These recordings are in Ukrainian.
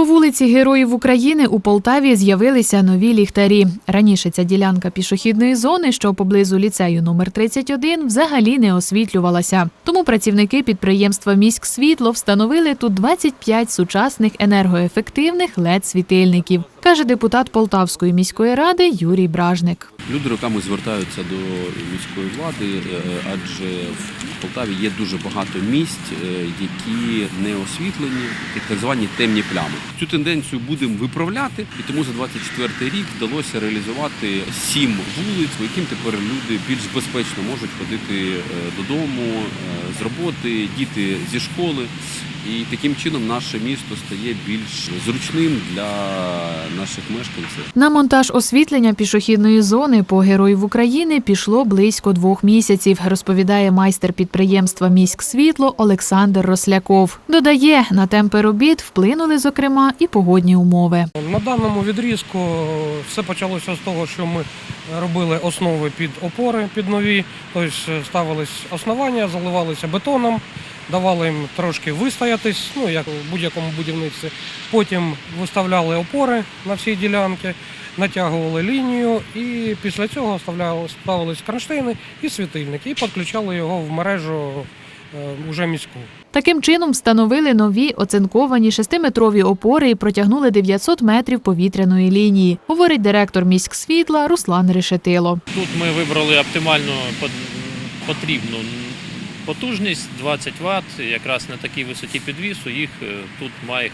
По вулиці Героїв України у Полтаві з'явилися нові ліхтарі. Раніше ця ділянка пішохідної зони, що поблизу ліцею номер 31, взагалі не освітлювалася. Тому працівники підприємства «Міськсвітло» встановили тут 25 сучасних енергоефективних LED-світильників, каже депутат Полтавської міської ради Юрій Бражник. Люди роками звертаються до міської влади, е, адже Полтаві є дуже багато місць, е, які не освітлені, так звані темні плями. Цю тенденцію будемо виправляти, і тому за 24 рік вдалося реалізувати сім вулиць, по яким тепер люди більш безпечно можуть ходити е, додому, е, з роботи, діти зі школи. І таким чином наше місто стає більш зручним для наших мешканців. На монтаж освітлення пішохідної зони по героїв України пішло близько двох місяців, розповідає майстер підприємства «Міськсвітло» Олександр Росляков. Додає, на темпи робіт вплинули, зокрема, і погодні умови. На даному відрізку все почалося з того, що ми робили основи під опори під нові, тобто ставились основання, заливалися бетоном, давали їм трошки вистоятись, ну як у будь-якому будівництві. Потім виставляли опори на всі ділянки, натягували лінію і після цього ставились кронштейни і світильники, і підключали його в мережу е, уже міську. Таким чином встановили нові оцинковані шестиметрові опори і протягнули 900 метрів повітряної лінії, говорить директор міськсвітла Руслан Решетило. Тут ми вибрали оптимальну под- потрібну потужність 20 Вт. Якраз на такій висоті підвісу їх е, тут має е,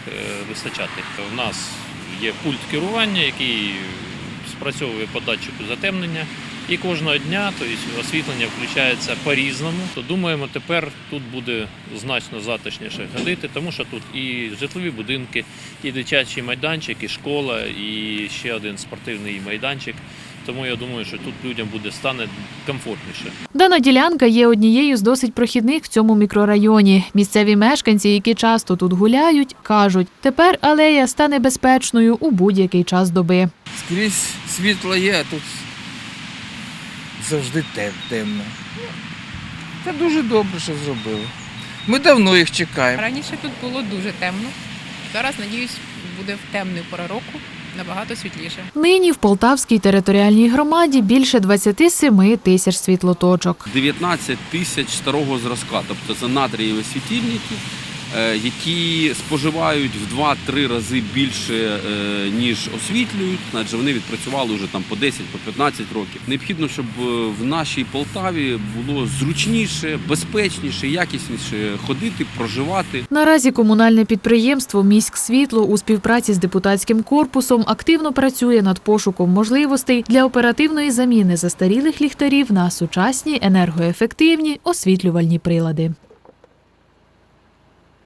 вистачати. У нас є пульт керування, який спрацьовує по датчику затемнення. І кожного дня тобто, освітлення включається по-різному. То думаємо, тепер тут буде значно затишніше ходити, тому що тут і житлові будинки, і дитячий майданчик, і школа, і ще один спортивний майданчик. Тому я думаю, що тут людям буде стане комфортніше. Дана ділянка є однією з досить прохідних в цьому мікрорайоні. Місцеві мешканці, які часто тут гуляють, кажуть, тепер алея стане безпечною у будь-який час доби. Скрізь світло є, а тут завжди темно. Це дуже добре, що зробили. Ми давно їх чекаємо. Раніше тут було дуже темно. Зараз, надіюсь, буде в темну пору року набагато світліше. Нині в Полтавській територіальній громаді більше 27 тисяч світлоточок. 19 тисяч старого зразка, тобто це натрієві світильники, які споживають в 2-3 рази більше, е, ніж освітлюють, адже вони відпрацювали вже там по 10, по років. Необхідно, щоб е, в нашій Полтаві було зручніше, безпечніше, якісніше ходити, проживати. Наразі комунальне підприємство «Міськсвітло» у співпраці з депутатським корпусом активно працює над пошуком можливостей для оперативної заміни застарілих ліхтарів на сучасні енергоефективні освітлювальні прилади.